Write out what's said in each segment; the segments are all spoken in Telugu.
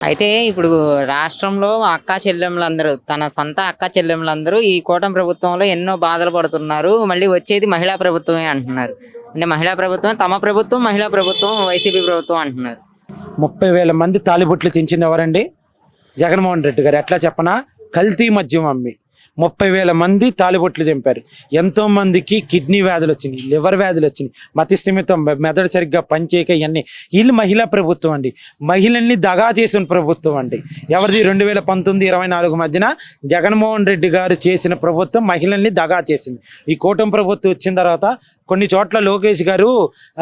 అయితే ఇప్పుడు రాష్ట్రంలో అక్క చెల్లెములందరూ తన సొంత అక్క చెల్లెములందరూ ఈ కూటమి ప్రభుత్వంలో ఎన్నో బాధలు పడుతున్నారు. మళ్ళీ వచ్చేది మహిళా ప్రభుత్వమే అంటున్నారు. అంటే మహిళా ప్రభుత్వం తమ ప్రభుత్వం మహిళా ప్రభుత్వం వైసీపీ ప్రభుత్వం అంటున్నారు. ముప్పై వేల మంది తాలిబొట్లు తెంచింది ఎవరండి జగన్మోహన్ రెడ్డి గారు ఎట్లా చెప్పనా? కల్తీ మద్యం అమ్మి. ముప్పై వేల మంది తాలిబొట్లు చంపారు. ఎంతో మందికి కిడ్నీ వ్యాధులు వచ్చినాయి లివర్ వ్యాధులు వచ్చినాయి మతిస్థిమితం మెదడు సరిగ్గా పనిచేయక ఇవన్నీ. వీళ్ళు మహిళా ప్రభుత్వం అండి. మహిళల్ని దగా చేసిన ప్రభుత్వం అండి. ఎవరిది? రెండు వేల పంతొమ్మిది ఇరవై నాలుగు మధ్యన జగన్మోహన్ రెడ్డి గారు చేసిన ప్రభుత్వం మహిళల్ని దగా చేసింది. ఈ కూటమి ప్రభుత్వం వచ్చిన తర్వాత కొన్ని చోట్ల లోకేష్ గారు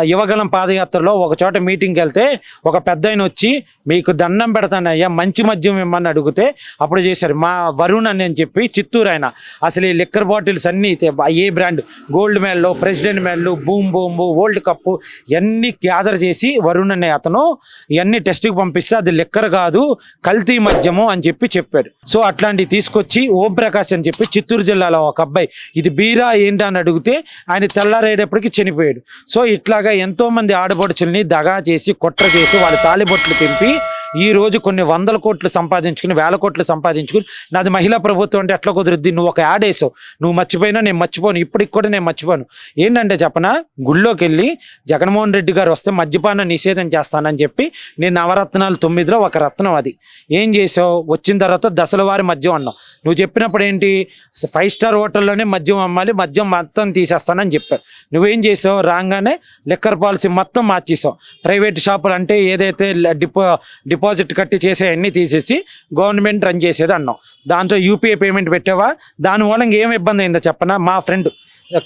యువగలం పాదయాత్రలో ఒక చోట మీటింగ్కి వెళ్తే ఒక పెద్ద వచ్చి మీకు దండం పెడతానయ్యా మంచి మద్యం ఇమ్మని అడిగితే అప్పుడు చేశారు. మా వరుణ్ అని చెప్పి చిత్తూరు ఆయన. అసలు ఈ లిక్కర్ బాటిల్స్ అన్నీ ఏ brand? Gold medal president medal boom boom world cup ఇవన్నీ గ్యాదర్ చేసి వరుణ్ అనే అతను ఇవన్నీ టెస్ట్కి పంపిస్తే అది లిక్కర్ కాదు కల్తీ మద్యము అని చెప్పి చెప్పాడు. సో అట్లాంటివి తీసుకొచ్చి ఓం ప్రకాష్ అని చెప్పి చిత్తూరు జిల్లాలో ఒక అబ్బాయి ఇది బీరా ఏంటి? అని అడిగితే ఆయన తెల్లారే తెల్లారేటప్పటికి చనిపోయాడు. సో ఇట్లాగా ఎంతో మంది ఆడపడుచుల్ని దగా చేసి కుట్ర చేసి వాళ్ళ తాలిబొట్లు తెంపి ఈ రోజు కొన్ని వందల కోట్లు సంపాదించుకుని వేల కోట్లు సంపాదించుకుని నాది మహిళా ప్రభుత్వం అంటే ఎట్లా కుదురుద్ది? నువ్వు ఒక యాడ్ వేసావు. నువ్వు మర్చిపోయినా నేను మర్చిపోను. ఇప్పటికి కూడా నేను మర్చిపోను. ఏంటంటే చెప్పనా? గుళ్ళోకి వెళ్ళి జగన్మోహన్ రెడ్డి గారు వస్తే మద్యపాన నిషేధం చేస్తానని చెప్పి నేను నవరత్నాలు తొమ్మిదిలో ఒక రత్నం అది. ఏం చేసావు? వచ్చిన తర్వాత దశల వారి మద్యం అన్నావు. నువ్వు చెప్పినప్పుడు ఏంటి? ఫైవ్ స్టార్ హోటల్లోనే మద్యం అమ్మాలి మద్యం మొత్తం తీసేస్తానని చెప్పారు. నువ్వేం చేసావు? రాగానే లిక్కర్ పాలసీ మొత్తం మార్చేసావు. ప్రైవేట్ షాపులు అంటే ఏదైతే డిపో డిపాజిట్ కట్టి చేసే అన్నీ తీసేసి గవర్నమెంట్ రన్ చేసేది అన్నాం. దాంట్లో యూపీఐ పేమెంట్ పెట్టావా? దాని వల్ల ఇంకేం ఇబ్బంది అయిందో చెప్పనా? మా ఫ్రెండ్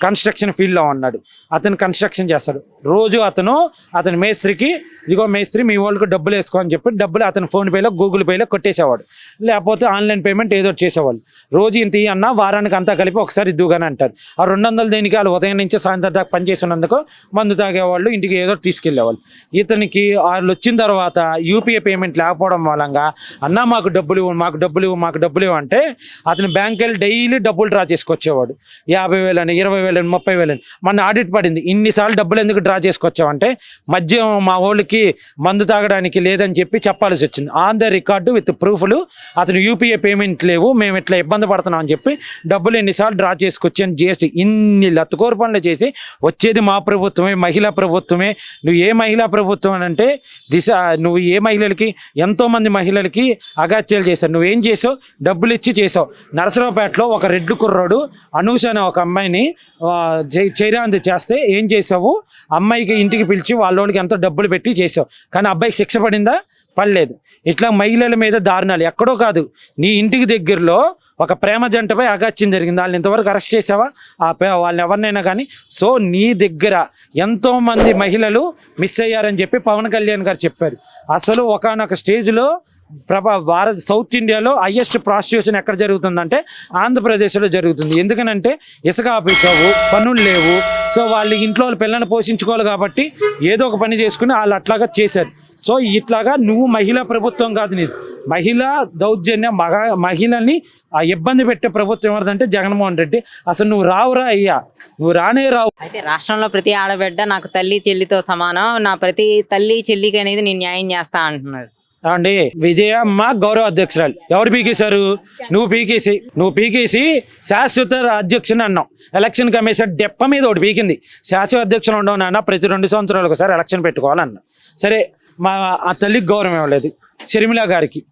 కన్స్ట్రక్షన్ ఫీల్డ్లో ఉన్నాడు. అతను కన్స్ట్రక్షన్ చేస్తాడు. రోజు అతను అతని మేస్త్రికి ఇదిగో మేస్త్రి మీ వాళ్ళకి డబ్బులు వేసుకో అని చెప్పి డబ్బులు అతను ఫోన్పేలో గూగుల్ పేలో కొట్టేసేవాడు. లేకపోతే ఆన్లైన్ పేమెంట్ ఏదో చేసేవాళ్ళు. రోజు ఇంత అన్న వారానికి అంతా కలిపి ఒకసారి ఇద్దుగానే అంటారు. ఆ రెండు వందలు దేనికి? వాళ్ళు ఉదయం నుంచి సాయంత్రం దాకా పనిచేసినందుకు మందు తాగేవాళ్ళు ఇంటికి ఏదో తీసుకెళ్ళేవాళ్ళు ఇతనికి వాళ్ళు వచ్చిన తర్వాత యూపీఐ పేమెంట్ లేకపోవడం మూలంగా అన్నా మాకు డబ్బులు మాకు డబ్బులు మాకు డబ్బులు అంటే అతను బ్యాంక్ వెళ్ళి డైలీ డబ్బులు డ్రా చేసుకొచ్చేవాడు. యాభై వేలని ఇరవై వేలని ముప్పై వేలని మన ఆడిట్ పడింది. ఇన్నిసార్లు డబ్బులు ఎందుకు డ్రా చేసుకొచ్చామంటే మద్యం మా వాళ్ళకి మందు తాగడానికి లేదని చెప్పి చెప్పాల్సి వచ్చింది. ఆన్ ద రికార్డు విత్ ప్రూఫ్లు అతను యూపీఐ పేమెంట్ లేవు మేము ఇట్లా ఇబ్బంది పడుతున్నాం అని చెప్పి డబ్బులు ఎన్నిసార్లు డ్రా చేసుకొచ్చాను అని జిఎస్టీ ఇన్ని లత్తుకోరు పనులు చేసి వచ్చేది మా ప్రభుత్వమే మహిళా ప్రభుత్వమే. నువ్వు ఏ మహిళా ప్రభుత్వం అని అంటే దిశ నువ్వు ఏ మహిళలకి ఎంతోమంది మహిళలకి అగాత్యాలు చేశావు. నువ్వేం చేసావు? డబ్బులు ఇచ్చి చేసావు. నరసరావుపేటలో ఒక రెడ్లు కుర్రాడు అనూష అనే ఒక అమ్మాయిని ఆ, చైరాంది చేస్తే ఏం చేసావు? అమ్మాయికి ఇంటికి పిలిచి వాళ్ళకి ఎంతో డబ్బులు పెట్టి చేసావు. కానీ అబ్బాయికి శిక్ష పడిందా? పడలేదు. ఇట్లా మహిళల మీద దారుణాలు ఎక్కడో కాదు. నీ ఇంటికి దగ్గరలో ఒక ప్రేమ జంటపై అగాత్యం జరిగింది. వాళ్ళని ఇంతవరకు అరెస్ట్ చేసావా? ఆ పే- వాళ్ళని ఎవరినైనా కానీ. సో నీ దగ్గర ఎంతోమంది మహిళలు మిస్ అయ్యారని చెప్పి పవన్ కళ్యాణ్ గారు చెప్పారు. అసలు ఒకనొక స్టేజ్లో ప్రభా భారత్ సౌత్ ఇండియాలో హయ్యెస్ట్ ప్రాస్టిట్యూషన్ ఎక్కడ జరుగుతుందంటే ఆంధ్రప్రదేశ్లో జరుగుతుంది. ఎందుకనంటే ఇసుక ఆపేసావు పనులు లేవు. సో వాళ్ళ ఇంట్లో వాళ్ళ పిల్లల్ని పోషించుకోవాలి కాబట్టి ఏదో ఒక పని చేసుకుని వాళ్ళు అట్లాగా చేశారు. సో ఇట్లాగా నువ్వు మహిళా ప్రభుత్వం కాదు నీది. మహిళా దౌర్జన్య మగ మహిళని ఇబ్బంది పెట్టే ప్రభుత్వం ఎవరిదంటే జగన్మోహన్ రెడ్డి. అసలు నువ్వు రావురా అయ్యా? నువ్వు రానే రావు. అయితే రాష్ట్రంలో ప్రతి ఆడబిడ్డ నాకు తల్లి చెల్లితో సమానం. నా ప్రతి తల్లి చెల్లికి అనేది నేను న్యాయం చేస్తా అంటున్నారు అండి విజయమ్మ గౌరవ అధ్యక్షురాలు. ఎవరు పీకేశారు? నువ్వు పీకేసి నువ్వు పీకేసి శాశ్వత అధ్యక్షుని అన్నావు. ఎలక్షన్ కమిషన్ డెప్ప మీద ఒకటి పీకింది. శాశ్వత అధ్యక్షులు ఉండవు నాన్న ప్రతి రెండు సంవత్సరాలకు ఒకసారి ఎలక్షన్ పెట్టుకోవాలన్న. సరే మా ఆ తల్లికి గౌరవం ఇవ్వలేదు. షర్మిల గారికి.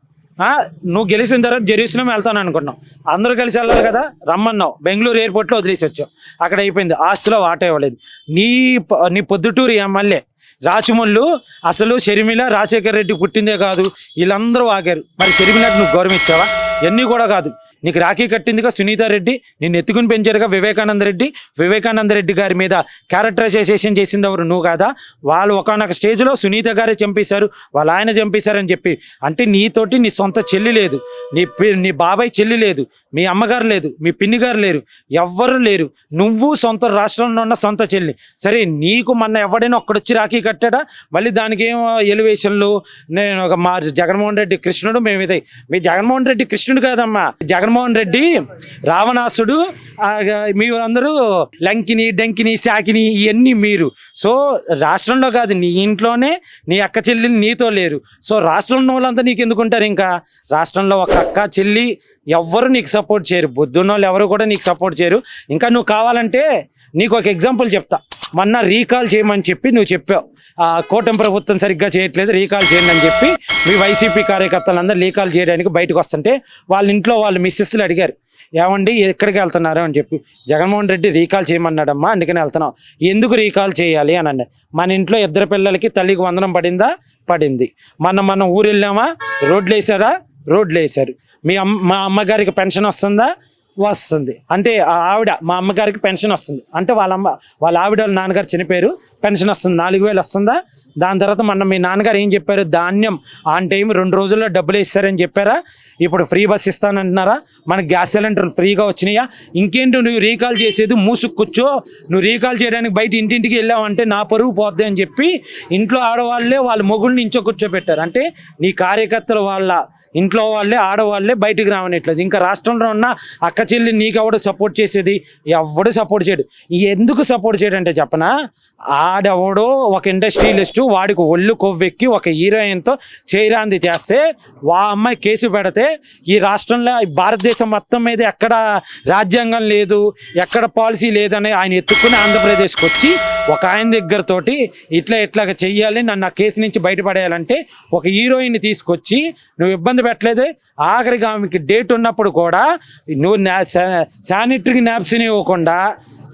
నువ్వు గెలిచిన తర్వాత జెరూసలం వెళ్తాను అనుకున్నావు. అందరూ కలిసి వెళ్ళాలి కదా? రమ్మన్నావు. బెంగళూరు ఎయిర్పోర్ట్లో వదిలేసి వచ్చావు. అక్కడ అయిపోయింది. ఆస్తిలో వాటా ఇవ్వలేదు. నీ ప- నీ పొద్దుటూరు ఎమ్మెల్యే రాచమల్లు అసలు షర్మిల రాజశేఖర్ రెడ్డి పుట్టిందే కాదు వీళ్ళందరూ ఆగారు. మరి షర్మిలకు నువ్వు గౌరవించావా ఇవన్నీ కూడా కాదు. నీకు రాఖీ కట్టిందిగా సునీత రెడ్డి నిన్ను ఎత్తుకుని పెంచారుగా వివేకానంద రెడ్డి. వివేకానంద రెడ్డి గారి మీద క్యారెక్టరైజేషన్ చేసింది ఎవరు నువ్వు కాదా? వాళ్ళు ఒకనొక స్టేజ్లో సునీత గారే చంపేశారు వాళ్ళు ఆయన చంపేశారని చెప్పి. అంటే నీతోటి నీ సొంత చెల్లి లేదు. నీ పి- నీ బాబాయ్ చెల్లి లేదు. మీ అమ్మగారు లేదు. మీ పిన్ని గారు లేరు. ఎవ్వరు లేరు. నువ్వు సొంత రాష్ట్రంలో ఉన్న సొంత చెల్లి. సరే నీకు మొన్న ఎవడైనా ఒక్కడొచ్చి రాఖీ కట్టాడా? మళ్ళీ దానికి ఏమో ఎలివేషన్లు నేను ఒక మా జగన్మోహన్ రెడ్డి కృష్ణుడు మేము మీ జగన్మోహన్ రెడ్డి కృష్ణుడు కాదమ్మా. జగన్ జగన్మోహన్ రెడ్డి రావణాసుడు ఆ, మీరు అందరూ లంకిని డెంకిని శాకిని ఇవన్నీ మీరు. సో రాష్ట్రంలో కాదు నీ ఇంట్లోనే నీ అక్క చెల్లిని నీతో లేరు. సో రాష్ట్రంలో వాళ్ళంతా నీకు ఎందుకుంటారు ఇంకా? రాష్ట్రంలో ఒక అక్క చెల్లి ఎవ్వరు నీకు సపోర్ట్ చేయరు. బుద్ధున్న వాళ్ళు ఎవరు కూడా నీకు సపోర్ట్ చేయరు. ఇంకా నువ్వు కావాలంటే నీకు ఒక ఎగ్జాంపుల్ చెప్తా. మొన్న రీకాల్ చేయమని చెప్పి నువ్వు చెప్పావు. ఆ కూటమి ప్రభుత్వం సరిగ్గా చేయట్లేదు రీకాల్ చేయండి అని చెప్పి మీ వైసీపీ కార్యకర్తలందరూ రీకాల్ చేయడానికి బయటకు వస్తుంటే వాళ్ళ ఇంట్లో వాళ్ళు మిస్సెస్లు అడిగారు. ఏమండి ఎక్కడికి వెళ్తున్నారు అని చెప్పి. జగన్మోహన్ రెడ్డి రీకాల్ చేయమన్నాడమ్మా అందుకని వెళ్తున్నాం. ఎందుకు రీకాల్ చేయాలి అని అన్నాడు. మన ఇంట్లో ఇద్దరు పిల్లలకి తల్లికి వందనం పడిందా? పడింది. మన మన ఊరు వెళ్ళామా రోడ్లు వేసారా రోడ్లు వేసారు మీ అమ్మ మా అమ్మగారికి పెన్షన్ వస్తుందా? వస్తుంది. అంటే ఆ ఆవిడ మా అమ్మగారికి పెన్షన్ వస్తుంది. అంటే వాళ్ళ అమ్మ వాళ్ళ ఆవిడ వాళ్ళ నాన్నగారు చనిపోయారు. పెన్షన్ వస్తుంది. నాలుగు వేలు వస్తుందా? దాని తర్వాత మొన్న మీ నాన్నగారు ఏం చెప్పారు? ధాన్యం ఆన్ టైం రెండు రోజుల్లో డబ్బులు ఇస్తారని చెప్పారా? ఇప్పుడు ఫ్రీ బస్ ఇస్తానంటున్నారా? మనకి గ్యాస్ సిలిండర్లు ఫ్రీగా వచ్చినాయా? ఇంకేంటి నువ్వు రీకాల్ చేసేది? మూసుకు కూర్చో. నువ్వు రీకాల్ చేయడానికి బయట ఇంటింటికి వెళ్ళావంటే నా పరువు పోద్ది అని చెప్పి ఇంట్లో ఆడవాళ్ళే వాళ్ళ మొగుడిని ఇంచో కూర్చోబెట్టారు. అంటే నీ కార్యకర్తలు వాళ్ళ ఇంట్లో వాళ్ళే ఆడవాళ్ళే బయటికి రావనట్లేదు. ఇంకా రాష్ట్రంలో ఉన్న అక్క చెల్లి నీకెవడు సపోర్ట్ చేసేది? ఎవడు సపోర్ట్ చేయడు. ఎందుకు సపోర్ట్ చేయడంటే చెప్పనా? ఆడెవడో ఒక ఇండస్ట్రియలిస్టు వాడికి ఒళ్ళు కొవ్వెక్కి ఒక హీరోయిన్తో చేరాంది చేస్తే వా అమ్మాయి కేసు పెడితే ఈ రాష్ట్రంలో భారతదేశం మొత్తం మీద ఎక్కడ రాజ్యాంగం లేదు ఎక్కడ పాలసీ లేదని ఆయన ఎత్తుకుని ఆంధ్రప్రదేశ్కి వచ్చి ఒక ఆయన దగ్గరతోటి ఇట్లా ఇట్లా ఇట్లాగ చెయ్యాలి నన్ను ఆ కేసు నుంచి బయటపడేయాలంటే ఒక హీరోయిన్ తీసుకొచ్చి నువ్వు ఇబ్బంది పెట్టలేదు. ఆఖరికి ఆమెకి డేట్ ఉన్నప్పుడు కూడా నువ్వు శానిటరీ నాప్సిన్ ఇవ్వకుండా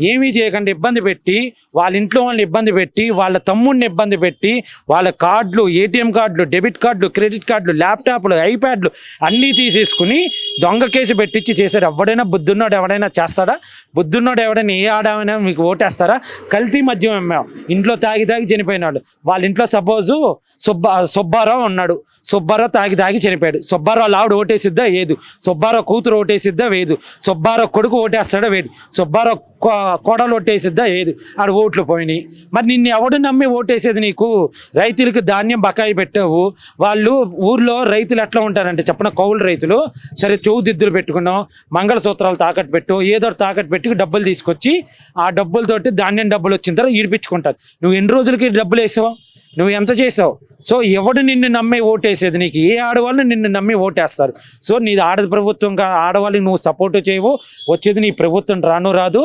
ఏమీ చేయకుండా ఇబ్బంది పెట్టి వాళ్ళ ఇంట్లో వాళ్ళని ఇబ్బంది పెట్టి వాళ్ళ తమ్ముడిని ఇబ్బంది పెట్టి వాళ్ళ కార్డులు ఏటీఎం కార్డులు డెబిట్ కార్డులు క్రెడిట్ కార్డులు ల్యాప్టాప్లు ఐప్యాడ్లు అన్నీ తీసేసుకుని దొంగ కేసు పెట్టించి చేశారు. ఎవడైనా బుద్ధున్నోడు ఎవడైనా చేస్తాడా? బుద్ధున్నోడు ఎవడైనా ఏ ఆడమైనా మీకు ఓటేస్తారా? కల్తీ మద్యం అమ్మాం. ఇంట్లో తాగి తాగి చనిపోయినాడు. వాళ్ళ ఇంట్లో సపోజు సుబ్బ సుబ్బారావు ఉన్నాడు. సుబ్బారావు తాగి తాగి చనిపోయాడు. సుబ్బారావు లావుడు ఓటేసిద్దా? ఏదు. సుబ్బారావు కూతురు ఓటేసిద్దా? వేదు. సుబ్బారావు కొడుకు ఓటేస్తాడా వేడు సుబ్బారావు కో- కోడలు ఒట్టేసిద్దా ఏది? ఆడ ఓట్లు పోయినాయి. మరి నిన్ను ఎవడు నమ్మి ఓటేసేది నీకు? రైతులకు ధాన్యం బకాయి పెట్టావు. వాళ్ళు ఊర్లో రైతులు ఎట్లా ఉంటారంటే చెప్పిన కౌలు రైతులు సరే చౌదిద్దులు పెట్టుకున్నాం మంగళసూత్రాలు తాకట్టు పెట్టు ఏదో తాకట్టు పెట్టి డబ్బులు తీసుకొచ్చి ఆ డబ్బులతోటి ధాన్యం డబ్బులు వచ్చిన తర్వాత ఈడిపించుకుంటారు. నువ్వు ఎన్ని రోజులకి డబ్బులు వేసావు? నువ్వు ఎంత చేసావు? సో ఎవడు నిన్ను నమ్మి ఓటేసేది? నీకు ఏ ఆడవాళ్ళు నిన్ను నమ్మి ఓటేస్తారు? సో నీది ఆడ ప్రభుత్వం కా ఆడవాళ్ళకి నువ్వు సపోర్ట్ చేయవు. వచ్చేది నీ ప్రభుత్వం రాను రాదు.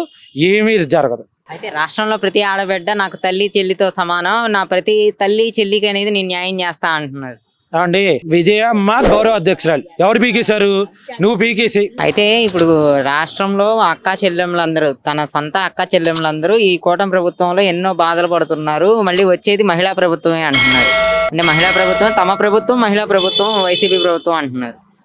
ఏమీ జరగదు. అయితే రాష్ట్రంలో ప్రతి ఆడబిడ్డ నాకు తల్లి చెల్లితో సమానం. నా ప్రతి తల్లి చెల్లికి అనేది నేను న్యాయం చేస్తా అంటున్నారు అండి విజయమ్మ గౌరవ అధ్యక్షురాలు. ఎవరు పీకేశారు? నువ్వు పీకేసి. అయితే ఇప్పుడు రాష్ట్రంలో అక్క చెల్లెములందరూ తన సొంత అక్క చెల్లెములందరూ ఈ కూటమి ప్రభుత్వంలో ఎన్నో బాధలు పడుతున్నారు. మళ్ళీ వచ్చేది మహిళా ప్రభుత్వమే అంటున్నారు. అంటే మహిళా ప్రభుత్వం తమ ప్రభుత్వం మహిళా ప్రభుత్వం వైసీపీ ప్రభుత్వం అంటున్నారు.